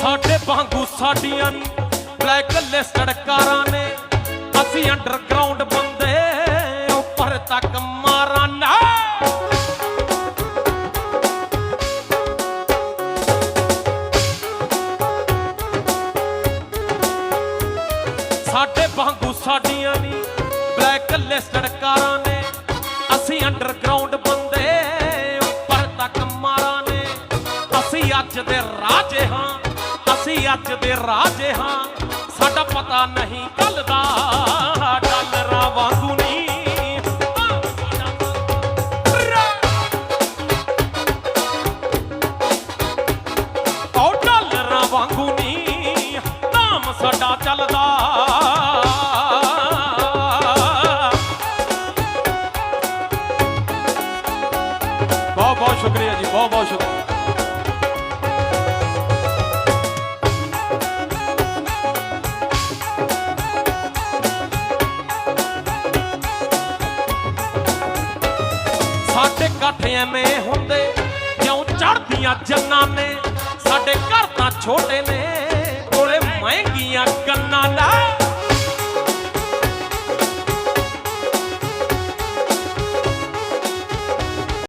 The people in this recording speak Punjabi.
ਸਾਡੇ ਵਾਂਗੂ ਸਾਡੀਆਂ ਨੀ ਬਲੈਕ ਲਿਸਟਡ ਕਾਰਾਂ ਨੇ। ਅਸੀਂ ਅੰਡਰਗਰਾਉਂਡ ਬੰਦੇ ਉੱਪਰ ਤੱਕ ਮਾਰਾਂ ਸਾਡੇ ਵਾਂਗੂ ਸਾਡੀਆਂ ਨੀ ਬਲੈਕ ਲਿਸਟਡ ਕਾਰਾਂ ਨੇ। ਅਸੀਂ ਅੰਡਰਗਰਾਉਂਡ ਬੰਦੇ ਉੱਪਰ ਤੱਕ ਮਾਰਾਂ ਨੇ। ਅਸੀਂ ਅੱਜ ਦੇ ਰਾਜੇ ਹਾਂ। ਅੱਜ ਦੇ ਰਾਜੇ ਹਾਂ, ਸਾਡਾ ਪਤਾ ਨਹੀਂ ਕੱਲ ਦਾ ਡਾਲਰਾਂ ਵਾਂਗੂ ਨਹੀਂ। ਉਹ ਡਾਲਰਾਂ ਵਾਂਗੂ ਨਹੀਂ, ਨਾਮ ਸਾਡਾ ਚੱਲਦਾ। ਬਹੁਤ ਬਹੁਤ ਸ਼ੁਕਰੀਆ ਜੀ, ਬਹੁਤ ਬਹੁਤ ਸ਼ੁਕਰੀਆ। ਸਾਡੇ ਇਕੱਠ ਐਵੇਂ ਹੁੰਦੇ ਕਿਉਂ ਚੜਦੀਆਂ ਜੰਨਾਂ ਨੇ ਸਾਡੇ ਘਰ ਤਾਂ ਛੋਟੇ ਨੇ, ਕੋਲੇ ਮਹਿੰਗੀਆਂ